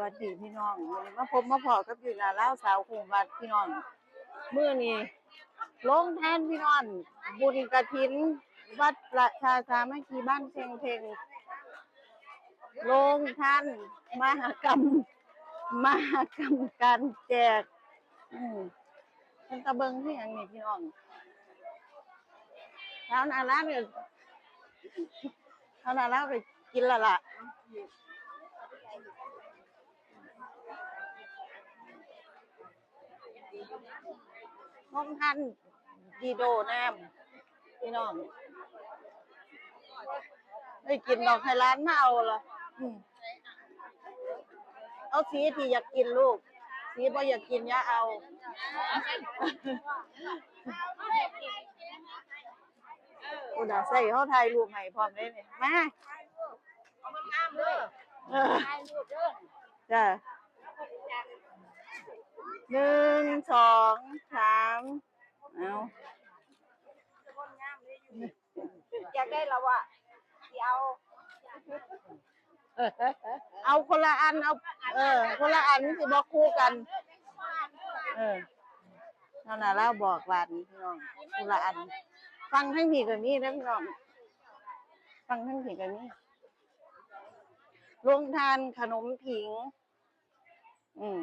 วัสดีพี่น้องวันนี้มาพบมาพอกับอยู่นาเล่าวสาวคุมวัดพี่น้องเมื้อนี้ลงแทนพี่น้องบุญกระถิน วัดประชาสามัคคีบ้านเพ่งเพ่งลงท่านมหากรรมมหากรรมการแจก อืมเป็นตะเบิงที่อย่างนี้พี่น้องเช้านาล้าเนี่ยเช้านาล้าไปกินละล่ะ ห้องท่านดีโดน้ำพี่น้องได้กินดอกไทยร้านมาเอาละอืมเอาสีที่อยากกินลูก สีบ่อยากกินอย่าเอา อุดาใส่เขาถ่ายรูปให้พร้อมได้เนี่ยมาเออจ้ะ หนึ่งสองสามเอาอยากได้แล้วอะที่เอาเอาคนละอันเอา เออ คนละอันสิบอกคู่กัน เออเท่านั้นแล้วบอกหลานพี่น้องคนละอัน ฟังทั้งผีกับนี่นะพี่น้องฟังทั้งผีกับนี่ลงทานขนมผิง อืม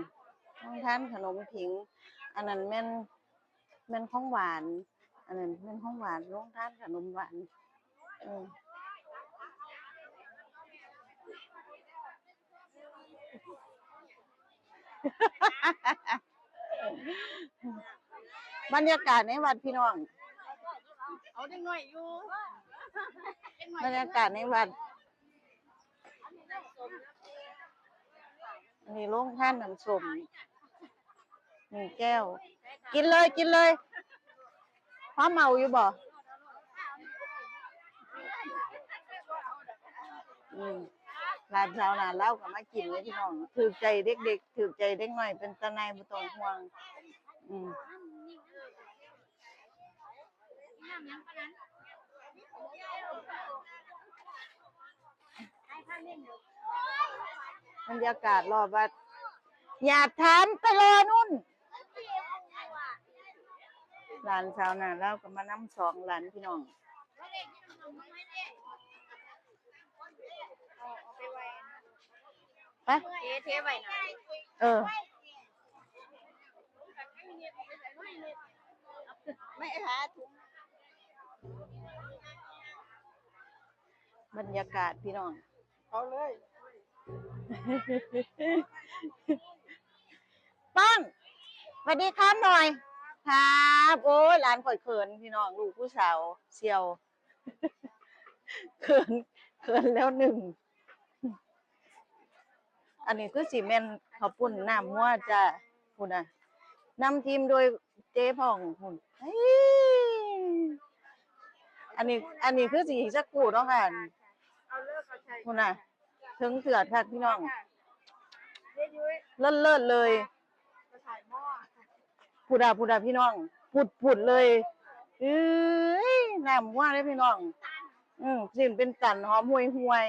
ลงทานขนมผิง อันนั้นแม่นแม่นของหวาน อันนั้นแม่นของหวานลงทานขนมหวานเออบรรยากาศในวัดพี่น้อง เอาได้หน่อยอยู่บรรยากาศในวัด อันนี้โรงท่านน้ำส้ม หนึ่งแก้ว กินเลยกินเลยพร้อมเมาอยู่บ่อืมร้านเช้าร้านเล้าก็มากินเลยพี่น้องถือใจเด็กๆถือใจเด็กหน่อยเป็นตาในายบ่ต้องห่วง อืมบรรยากาศรอบวัดอย่าถามไปรอนุ่น หลานสาวน่ะแล้วก็มานั่สองหลานพี่น้องไปเทเทไว้หน่อยเออไม่หาถุงบรรยากาศพี่น้อง เอาเลยป้องสวัสดีครับหน่อย ครับโอ้ยหลานข่อยเขินพี่น้องลูกผู้สาวเชียวเขินเขินแล้วหนึ่ง อันนี้คือสีเมนข้าวปุ้นน้ำมัวจ้ะคุณน่ะนำทีมโดยเจ๊พ่องคุณเฮ้ยอันนี้ อันนี้คือสีสักกูเนาะค่ะเอาเลิกเอาใช้คุณน่ะถึงเสือดค่ะพี่น้องเย้ยุ้ยเลิศเลิศเลยมาถ่ายหม้อ พูดาพูดาพี่น้องปุดปุดเลยเอ้ยน้ำว่าเลยพี่น้อง อืมสิ่งเป็นตันหอมห่วยห่วย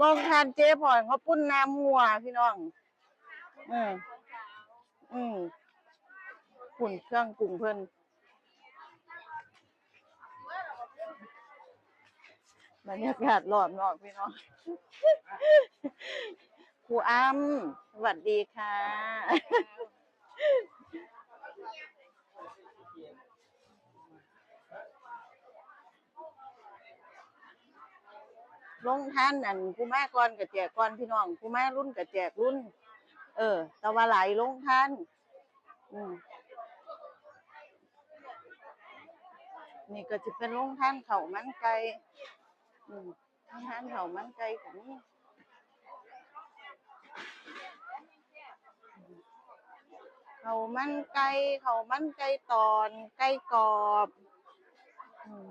ลองทานเจ๊พรเขาปุ้นน้ำหัวพี่น้อง อืมอืมปุ่นเครื่องปรุงเพิ่นบรรยากาศรอบนอกพี่น้องครูอ้ำสวัสดีค่ะ ลงท่านอันผู้มาก่อนกับแจกก่อนพี่น้องผู้มารุ่นกับแจกรุ่น เออต่ว่าหลลงท่านอืมนี่ก็จะเป็นลงท่านเขามันไก่อืมลงท่านเขามันไก่ของนี่เขามันไก่เขามันไก่ตอนไก่กรอบอืม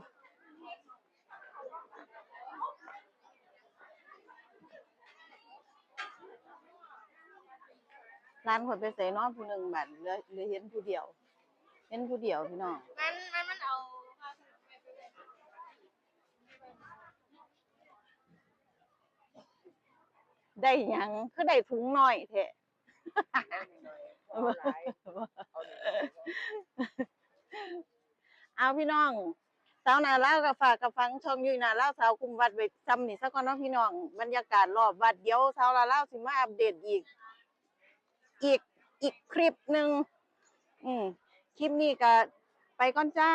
ร้านคนไปใส่น้องผู้หนึ่งบัตรเหลือเหลือเห็นผู้เดียว เห็นผู้เดียวพี่น้องมันมันมันเอาบได้หยังคือได้ถุงน้อยแท้ เอาพี่น้อง สาวนาเล่าวกับฝากกับฟังช่องอยูนาเล่าวสาวคุมวัดไปจำนี่สักก่อนเนาะพี่น้องบรรยากาศรอบวัดเดี๋ยวสาวลาเล่าวสิมาอัปเดตอีก อีกอีกคลิปหนึ่งอืมคลิปนี้ก็ไปก่อนจ้า